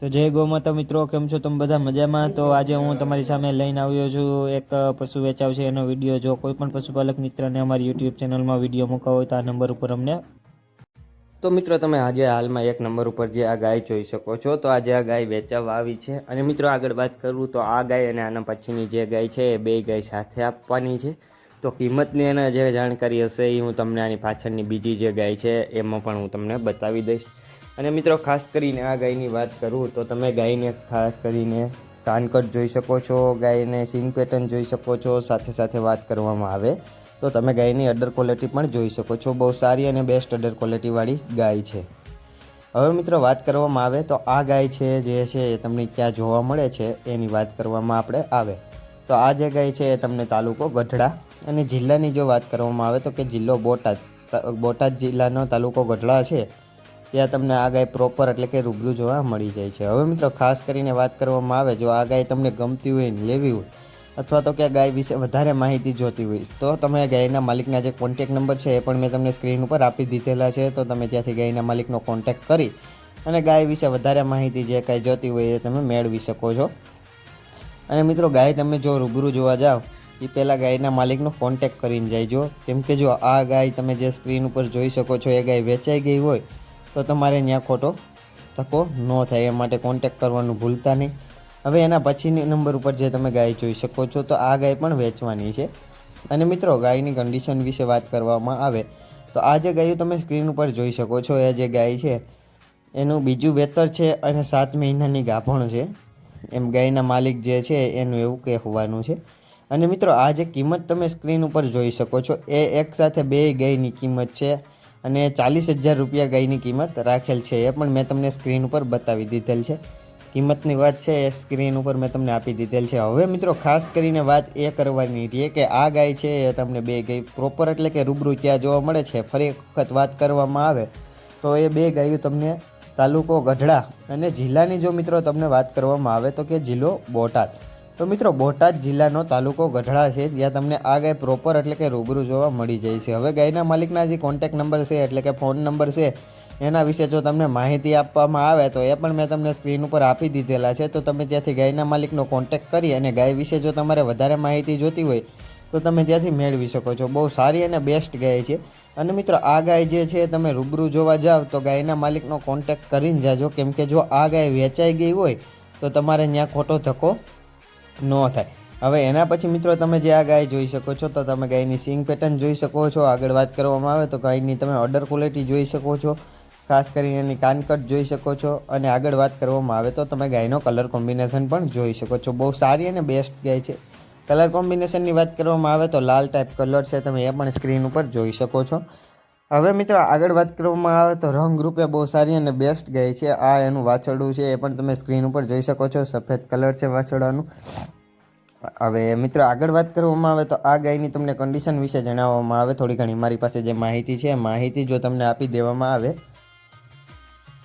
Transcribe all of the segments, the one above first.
તો જય ગૌમાતા મિત્રો, કેમ છો તમે બધા મજામાં? તો આજે હું તમારી સામે લઈને આવ્યો છું એક પશુ વેચાવ છે એનો વીડિયો. જો કોઈ પણ પશુપાલક મિત્રને અમારી યુટ્યુબ ચેનલમાં વીડિયો મૂકવા હોય તો આ નંબર ઉપર અમને તો મિત્રો, તમે આજે હાલમાં એક નંબર ઉપર જે આ ગાય જોઈ શકો છો. તો આજે આ ગાય વેચાવા આવી છે. અને મિત્રો, આગળ વાત કરું તો આ ગાય અને આના પછીની જે ગાય છે, એ બે ગાય સાથે આપવાની છે. તો કિંમતની એના જે જાણકારી હશે એ હું તમને આની પાછળની બીજી જે ગાય છે, એમાં પણ હું તમને બતાવી દઈશ. અને મિત્રો, ખાસ કરીને આ ગાયની વાત કરું તો તમે ગાયને ખાસ કરીને કાનકટ જોઈ શકો છો, ગાયને સિંગ પેટર્ન જોઈ શકો છો, સાથે સાથે વાત કરવામાં આવે તો તમે ગાયની અડર ક્વોલિટી પણ જોઈ શકો છો. બહુ સારી અને બેસ્ટ અડર ક્વોલિટીવાળી ગાય છે. હવે મિત્રો, વાત કરવામાં આવે તો આ ગાય છે, જે છે એ તમને ક્યાં જોવા મળે છે, એની વાત કરવામાં આપણે આવે. તો આ જે ગાય છે એ તમને તાલુકો ગઢડા અને જિલ્લાની જો વાત કરવામાં આવે તો કે જિલ્લો બોટાદ બોટાદ જિલ્લાનો તાલુકો ગઢડા છે. ત્યાં તમને આ ગાય પ્રોપર એટલે કે રૂબરૂ જોવા મળી જાય છે. હવે મિત્રો, ખાસ કરીને વાત કરવામાં આવે, જો આ ગાય તમને ગમતી હોય ને લેવી હોય, અથવા તો કે ગાય વિશે વધારે માહિતી જોતી હોય, તો તમે ગાયના માલિકના જે કોન્ટેક નંબર છે એ પણ મેં તમને સ્ક્રીન ઉપર આપી દીધેલા છે, તો તમે ત્યાંથી ગાયના માલિકનો કોન્ટેક કરી અને ગાય વિશે વધારે માહિતી જે કાંઈ જોતી હોય એ તમે મેળવી શકો છો. અને મિત્રો, ગાય તમે જો રૂબરૂ જોવા જાઓ, એ પહેલાં ગાયના માલિકનો કોન્ટેક કરીને જાયજો. કેમ કે જો આ ગાય તમે જે સ્ક્રીન ઉપર જોઈ શકો છો, એ ગાય વેચાઈ ગઈ હોય તો તમારે ત્યાં ખોટો ધક્કો ન થાય, એ માટે કોન્ટેક કરવાનું ભૂલતા નહીં. હવે એના પછીની નંબર ઉપર જે તમે ગાય જોઈ શકો છો, તો આ ગાય પણ વેચવાની છે. અને મિત્રો, ગાયની કન્ડિશન વિશે વાત કરવામાં આવે, તો આ જે ગાયું તમે સ્ક્રીન ઉપર જોઈ શકો છો, એ જે ગાય છે, એનું બીજું વેતર છે અને સાત મહિનાની ગાભણ છે. એમ ગાયના માલિક જે છે, એનું એવું કહેવાનું છે. અને મિત્રો, આ જે કિંમત તમે સ્ક્રીન ઉપર જોઈ શકો છો, એ એક સાથે બે ગાયની કિંમત છે. અને ચાલીસ હજાર રૂપિયા ગાયની કિંમત રાખેલ છે. એ પણ મેં તમને સ્ક્રીન ઉપર બતાવી દીધેલ છે. કિંમતની વાત છે, એ સ્ક્રીન ઉપર મેં તમને આપી દીધેલ છે. હવે મિત્રો, ખાસ કરીને વાત એ કરવાની રહી કે આ ગાય છે, એ તમને બે ગાય પ્રોપર એટલે કે રૂબરૂ ત્યાં જોવા મળે છે. ફરી એક વખત વાત કરવામાં આવે, તો એ બે ગાયો તમને તાલુકો ગઢડા અને જિલ્લાની જો મિત્રો તમને વાત કરવામાં આવે, તો કે જિલ્લો બોટાદ. તો મિત્રો, બોટાદ જિલ્લાનો તાલુકો ગઢડા છે. જ્યાં તમને આ ગાય પ્રોપર એટલે કે રૂબરૂ જોવા મળી જાય છે. હવે ગાયના માલિકના જે કોન્ટેક નંબર છે એટલે કે ફોન નંબર છે, એના વિશે જો તમને માહિતી આપવામાં આવે તો એ પણ મેં તમને સ્ક્રીન ઉપર આપી દીધેલા છે. તો તમે ત્યાંથી ગાયના માલિકનો કોન્ટેક કરી અને ગાય વિશે જો તમારે વધારે માહિતી જોતી હોય તો તમે ત્યાંથી મેળવી શકો છો. બહુ સારી અને બેસ્ટ ગાય છે. અને મિત્રો, આ ગાય જે છે, તમે રૂબરૂ જોવા જાઓ તો ગાયના માલિકનો કોન્ટેક કરીને જાજો. કેમ કે જો આ ગાય વેચાઈ ગઈ હોય તો તમારે ત્યાં ખોટો ધક્કો ન થાય. હવે એના પછી મિત્રો તમે જે આ ગાય જોઈ શકો છો, તો તમે ગાયની સિંગ પેટર્ન જોઈ શકો છો. આગળ વાત કરવામાં આવે તો ગાયની તમે ઓર્ડર ક્વોલિટી જોઈ શકો છો. ખાસ કરીને એની કાનકટ જોઈ શકો છો. અને આગળ વાત કરવામાં આવે તો તમે ગાયનો કલર કોમ્બિનેશન પણ જોઈ શકો છો. બહુ સારી અને બેસ્ટ ગાય છે. કલર કોમ્બિનેશનની વાત કરવામાં આવે તો લાલ ટાઈપ કલર છે. તમે એ પણ સ્ક્રીન ઉપર જોઈ શકો છો. હવે મિત્રો આગળ વાત કરવામાં આવે તો રંગરૂપે બહુ સારી અને બેસ્ટ ગાય છે. આ એનું વાછરડું છે, એ પણ તમે સ્ક્રીન ઉપર જોઈ શકો છો. સફેદ કલર છે વાછરડાનું. હવે મિત્રો આગળ વાત કરવામાં આવે તો આ ગાયની તમને કન્ડિશન વિશે જણાવવામાં આવે. થોડી ઘણી મારી પાસે જે માહિતી છે માહિતી જો તમને આપી દેવામાં આવે.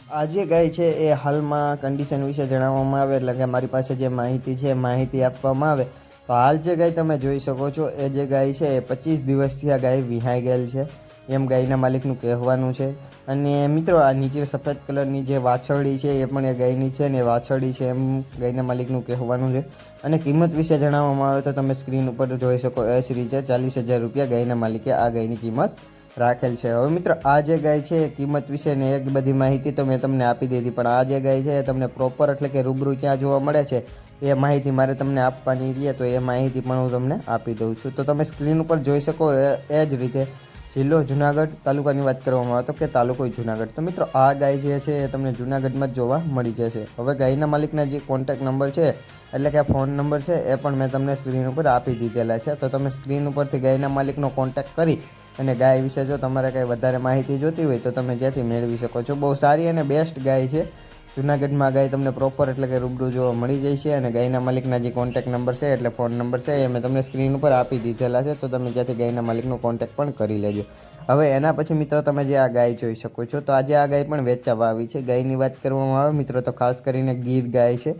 આ જે ગાય છે, એ હાલમાં કન્ડિશન વિશે જણાવવામાં આવે, એટલે કે મારી પાસે જે માહિતી છે માહિતી આપવામાં આવે. તો હાલ જે ગાય તમે જોઈ શકો છો, એ જે ગાય છે, એ પચીસ દિવસથી આ ગાય વિહાઈ ગયેલ છે. એમ ગાયના માલિકનું કહેવાનું છે. અને મિત્રો, આ નીચે સફેદ કલરની જે વાછરડી છે, એ પણ એ ગાયની છે ને એ વાછરડી છે એમ ગાયના માલિકનું કહેવાનું છે. અને કિંમત વિશે જણાવવામાં આવે તો તમે સ્ક્રીન ઉપર જોઈ શકો એ છે. ચાલીસ હજાર રૂપિયા ગાયના માલિકે આ ગાયની કિંમત રાખેલ છે. હવે મિત્રો, આ જે ગાય છે, એ કિંમત વિશે ને એક બધી માહિતી તો મેં તમને આપી દીધી, પણ આ જે ગાય છે, એ તમને પ્રોપર એટલે કે રૂબરૂ ક્યાં જોવા મળે છે. એ માહિતી મારે તમને આપવાની રહીએ તો એ માહિતી પણ હું તમને આપી દઉં છું. તો તમે સ્ક્રીન ઉપર જોઈ શકો એ જ રીતે જિલ્લો જુનાગઢ તાલુકાની વાત કરવામાં આવે તો કે તાલુકો જુનાગઢ. તો મિત્રો, આ ગાય જે છે એ તમને જુનાગઢમાં જ જોવા મળી જશે. હવે ગાયના માલિકના જે કોન્ટેક નંબર છે, એટલે કે ફોન નંબર છે, એ પણ મેં તમને સ્ક્રીન ઉપર આપી દીધેલા છે. તો તમે સ્ક્રીન ઉપરથી ગાયના માલિકનો કોન્ટેક કરી અને ગાય વિશે જો તમારે કંઈ વધારે માહિતી જોતી હોય તો તમે જ્યાંથી મેળવી શકો છો. બહુ સારી અને બેસ્ટ ગાય છે જુનાગઢમાં ગાય તમને પ્રોપર એટલે કે રૂબરૂ જોવા મળી જાય છે અને ગાયના માલિકના જે કોન્ટેક નંબર છે એટલે ફોન નંબર છે એ મેં તમને સ્ક્રીન ઉપર આપી દીધેલા છે, તો તમે ત્યાંથી ગાયના માલિકનો કોન્ટેક પણ કરી લેજો. હવે એના પછી મિત્રો તમે જે આ ગાય જોઈ શકો છો, તો આજે આ ગાય પણ વેચાવા આવી છે. ગાયની વાત કરવામાં આવે મિત્રો, તો ખાસ કરીને ગીર ગાય છે.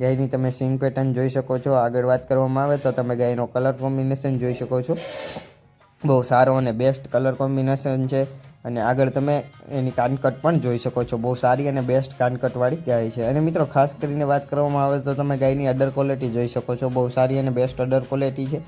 ગાયની તમે સિંગ પેટર્ન જોઈ શકો છો. આગળ વાત કરવામાં આવે તો તમે ગાયનો કલર કોમ્બિનેશન જોઈ શકો છો. બહુ સારો અને બેસ્ટ કલર કોમ્બિનેશન છે. અને આગળ તમે એની કાનકટ પણ જોઈ શકો છો. બહુ સારી અને બેસ્ટ કાનકટવાળી ગાય છે. અને મિત્રો, ખાસ કરીને વાત કરવામાં આવે તો તમે ગાયની અડર ક્વોલિટી જોઈ શકો છો. બહુ સારી અને બેસ્ટ અડર ક્વોલિટી છે.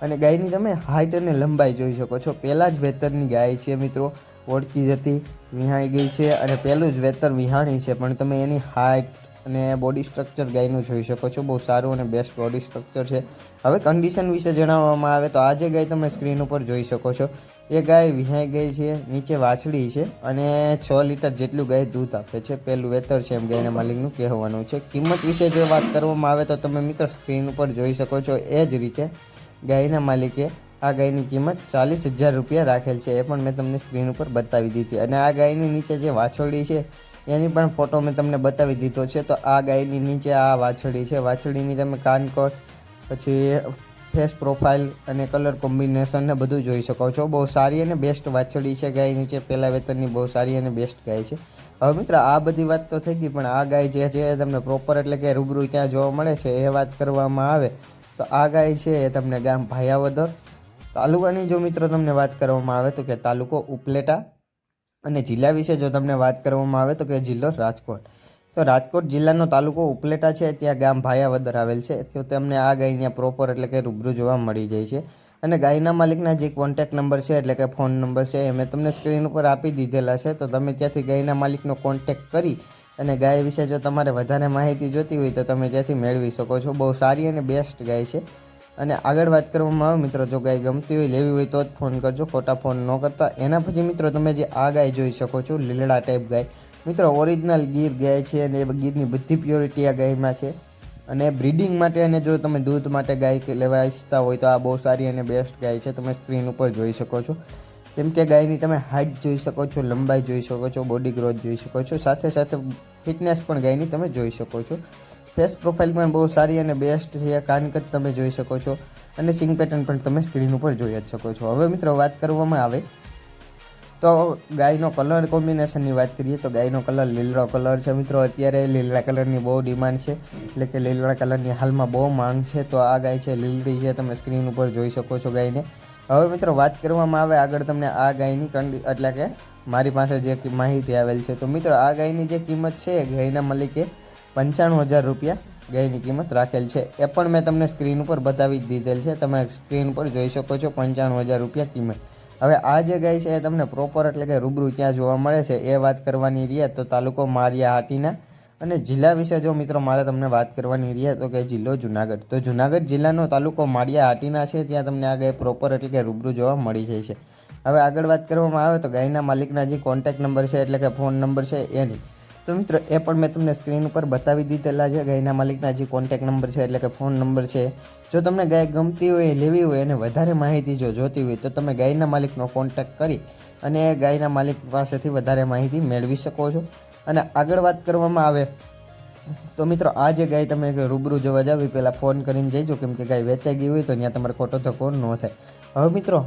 અને ગાયની તમે હાઇટ અને લંબાઈ જોઈ શકો છો. પહેલાં જ વેતરની ગાય છે મિત્રો. ઓળખી જતી, વિહાણી ગઈ છે અને પહેલું જ વેતર વિહાણી છે. પણ તમે એની હાઇટ અને બોડી સ્ટ્રક્ચર ગાયનું જોઈ શકો છો. બહુ સારું અને બેસ્ટ બોડી સ્ટ્રક્ચર છે. હવે કન્ડિશન વિશે જણાવવામાં આવે તો આ જે ગાય તમે સ્ક્રીન ઉપર જોઈ શકો છો, એ ગાય વિહાઈ ગઈ છે, નીચે વાછડી છે અને છ લીટર જેટલું ગાય દૂધ આપે છે. પહેલું વેતર છે એમ ગાયના માલિકનું કહેવાનું છે. કિંમત વિશે જો વાત કરવામાં આવે તો તમે મિત્રો સ્ક્રીન ઉપર જોઈ શકો છો. એ જ રીતે ગાયના માલિકે આ ગાયની કિંમત ચાલીસ હજાર રૂપિયા રાખેલ છે. એ પણ મેં તમને સ્ક્રીન ઉપર બતાવી દીધી. અને આ ગાયની નીચે જે વાછરડી છે, એની પણ ફોટો મેં તમને બતાવી દીધો છે. તો આ ગાયની નીચે આ વાછરડી છે. વાછરડીની તમે કાનકોટ પછી ફેસ પ્રોફાઇલ અને કલર કોમ્બિનેશન ને બધું જોઈ શકો છો. બહુ સારી અને બેસ્ટ વાછરડી છે ગાય નીચે પહેલા વેતનની બહુ સારી અને બેસ્ટ ગાય છે. હવે મિત્ર, આ બધી વાત તો થઈ ગઈ, પણ આ ગાય જે છે તમને પ્રોપર એટલે કે રૂબરૂ ત્યાં જોવા મળે છે, એ વાત કરવામાં આવે. તો આ ગાય છે એ તમને ગામ ભાયાવદર તાલુકાની જો મિત્રો તમને વાત કરવામાં આવે તો કે તાલુકો ઉપલેટા અને જિલ્લા વિશે જો તમને વાત કરવામાં આવે તો કે જિલ્લો રાજકોટ. તો રાજકોટ જિલ્લાનો તાલુકો ઉપલેટા છે, ત્યાં ગામ ભાયાવદર આવેલ છે. તો તમને આ ગાય ત્યાં પ્રોપર એટલે કે રૂબરૂ જોવા મળી જાય છે. અને ગાયના માલિકના જે કોન્ટેક નંબર છે, એટલે કે ફોન નંબર છે, એ મેં તમને સ્ક્રીન ઉપર આપી દીધેલા છે. તો તમે ત્યાંથી ગાયના માલિકનો કોન્ટેક કરી અને ગાય વિશે જો તમારે વધારે માહિતી જોતી હોય તો તમે ત્યાંથી મેળવી શકો છો. બહુ સારી અને બેસ્ટ ગાય છે. અને આગળ વાત કરવામાં આવે, મિત્રો, જો ગાય ગમતી હોય, લેવી હોય તો જ ફોન કરજો, ખોટા ફોન ન કરતા. એના પછી, મિત્રો, તમે જે આ ગાય જોઈ શકો છો, લીલડા ટાઈપ ગાય. મિત્રો ઓરિજિનલ ગીર ગાય છે અને એ ગીરની બધી પ્યોરિટી આ ગાયમાં છે. અને બ્રીડિંગ માટે અને જો તમે દૂધ માટે ગાય લેવા ઈચ્છતા હોય તો આ બહુ સારી અને બેસ્ટ ગાય છે. તમે સ્ક્રીન ઉપર જોઈ શકો છો. કેમ કે ગાયની તમે હાઇટ જોઈ શકો છો, લંબાઈ જોઈ શકો છો બોડી ગ્રોથ જોઈ શકો છો. સાથે સાથે ફિટનેસ પણ ગાયની તમે જોઈ શકો છો. ફેસ પ્રોફાઇલ પણ બહુ સારી અને બેસ્ટ છે કાનકટ તમે જોઈ શકો છો. અને સિંગ પેટર્ન પણ તમે સ્ક્રીન ઉપર જોઈ જ શકો છો. હવે મિત્રો વાત કરવામાં આવે તો ગાયનો કલર કોમ્બિનેશનની વાત કરીએ તો ગાયનો કલર લીલડો કલર છે મિત્રો. અત્યારે લીલડા કલરની બહુ ડિમાન્ડ છે. એટલે કે લીલડા કલરની હાલમાં બહુ માંગ છે. તો આ ગાય છે લીલડી છે. તમે સ્ક્રીન ઉપર જોઈ શકો છો ગાયને. હવે મિત્રો વાત કરવામાં આવે આગળ તમને આ ગાયની કંડી એટલે કે મારી પાસે જે માહિતી આવેલ છે. તો મિત્રો આ ગાયની જે કિંમત છે ગાયના મલિકે પંચાણું હજાર રૂપિયા ગાયની કિંમત રાખેલ છે. એ પણ મેં તમને સ્ક્રીન ઉપર બતાવી જ દીધેલ છે. તમે સ્ક્રીન ઉપર જોઈ શકો છો પંચાણું હજાર રૂપિયા કિંમત. હવે આ જે ગાય છે એ તમને પ્રોપર એટલે કે રૂબરૂ ક્યાં જોવા મળે છે. એ વાત કરવાની રહે તો તાલુકો મારિયા હાટીના અને જિલ્લા વિશે જો મિત્રો મારે તમને વાત કરવાની રહે તો કે જિલ્લો જુનાગઢ. તો જુનાગઢ જિલ્લાનો તાલુકો માળિયા હાટીના છે. ત્યાં તમને આ ગાય પ્રોપર એટલે કે રૂબરૂ જોવા મળી જાય છે. હવે આગળ વાત કરવામાં આવે તો ગાયના માલિકના જે કોન્ટેક નંબર છે એટલે કે ફોન નંબર છે એની તો મિત્રો, એ પણ મેં તમને સ્ક્રીન ઉપર બતાવી દીધેલા છે. ગાયના માલિકના જે કોન્ટેક નંબર છે, એટલે કે ફોન નંબર છે. જો તમને ગાય ગમતી હોય, લેવી હોય અને વધારે માહિતી જો જોતી હોય, તો તમે ગાયના માલિકનો કોન્ટેક કરી અને ગાયના માલિક પાસેથી વધારે માહિતી મેળવી શકો છો. અને આગળ વાત કરવામાં આવે, તો મિત્રો, આ જે ગાય તમે રૂબરૂ જોવા જાવ પહેલાં ફોન કરીને જઈજો. કેમ કે ગાય વેચાઈ ગઈ હોય તો ત્યાં તમારે ખોટો ધક્કો ન થાય. હવે મિત્રો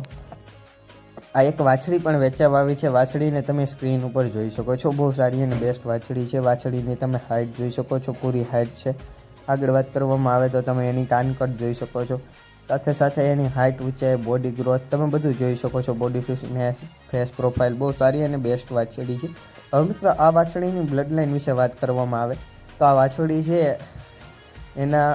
આ એક વાછડી પણ વેચાવા આવી છે. વાછડીને તમે સ્ક્રીન ઉપર જોઈ શકો છો. બહુ સારી અને બેસ્ટ વાછડી છે. વાછડીની તમે હાઇટ જોઈ શકો છો. પૂરી હાઇટ છે. આગળ વાત કરવામાં આવે તો તમે એની કાનકટ જોઈ શકો છો. સાથે સાથે એની હાઇટ ઊંચાઈ બોડી ગ્રોથ તમે બધું જોઈ શકો છો. બોડી ફિટનેસ ફેસ પ્રોફાઇલ બહુ સારી અને બેસ્ટ વાછડી છે. હવે મિત્રો, આ વાછડીની બ્લડ લાઇન વિશે વાત કરવામાં આવે તો આ વાછડી છે એના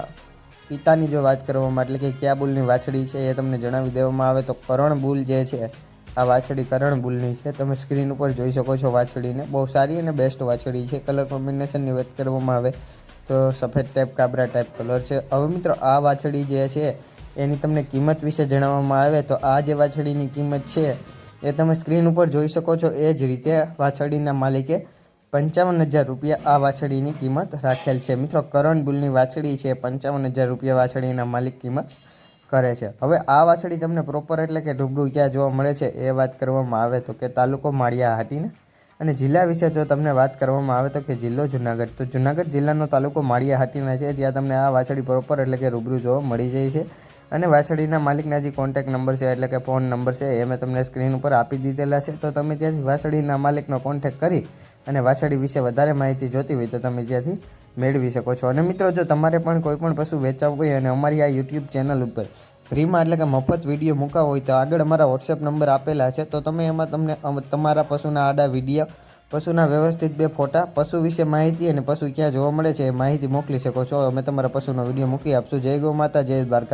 પિતાની જો વાત કરવામાં એટલે કે કયા બુલની વાછડી છે એ તમને જણાવી દેવામાં આવે તો કરણ બુલ જે છે આ વાછડી કરણ બુલની છે. તમે સ્ક્રીન ઉપર જોઈ શકો છો વાછડીને. બહુ સારી અને બેસ્ટ વાછડી છે. કલર કોમ્બિનેશનની વાત કરવામાં આવે તો સફેદ ટાઈપ કાબરા ટાઈપ કલર છે. હવે મિત્રો, આ વાછડી જે છે, એની તમને કિંમત વિશે જણાવવામાં આવે તો આ જે વાછડીની કિંમત છે, એ તમે સ્ક્રીન ઉપર જોઈ શકો છો. એ જ રીતે વાછડીના માલિકે પંચાવન હજાર રૂપિયા આ વાછડીની કિંમત રાખેલ છે. મિત્રો, કરણ બુલની વાછડી છે. પંચાવન હજાર રૂપિયા વાછડીના માલિક કિંમત કરે છે. હવે આ વાછડી તમને પ્રોપર એટલે કે રૂબરૂ ક્યાં જોવા મળે છે એ વાત કરવામાં આવે તો કે તાલુકો માળિયા હાટીને. અને જિલ્લા વિશે જો તમને વાત કરવામાં આવે તો કે જિલ્લો જુનાગઢ. તો જુનાગઢ જિલ્લાનો તાલુકો માળિયા હાટીના છે ત્યાં તમને આ વાછડી પ્રોપર એટલે કે રૂબરૂ જોવા મળી જાય છે. અને વાછડીના માલિકના જે કોન્ટેક નંબર છે, એટલે કે ફોન નંબર છે, એ મેં તમને સ્ક્રીન ઉપર આપી દીધેલા છે. તો તમે ત્યાંથી વાછડીના માલિકનો કોન્ટેક કરી અને વાછડી વિશે વધારે માહિતી જોતી હોય તો તમે ત્યાંથી મેળવી શકો છો. અને મિત્રો, જો તમારે પણ કોઈ પણ પશુ વેચાવવું હોય અને અમારી આ યુટ્યુબ ચેનલ ઉપર ફ્રીમાં એટલે કે મફત વીડિયો મૂકા હોય તો આગળ અમારા વોટ્સએપ નંબર આપેલા છે, તો તમે એમાં તમને તમારા પશુના આડા વીડિયો પશુના વ્યવસ્થિત બે ફોટા, પશુ વિશે માહિતી અને પશુ ક્યાં જોવા મળે છે એ માહિતી મોકલી શકો છો. અમે તમારા પશુનો વીડિયો મૂકી આપશું. જય ગૌ માતા, જય દ્વારકા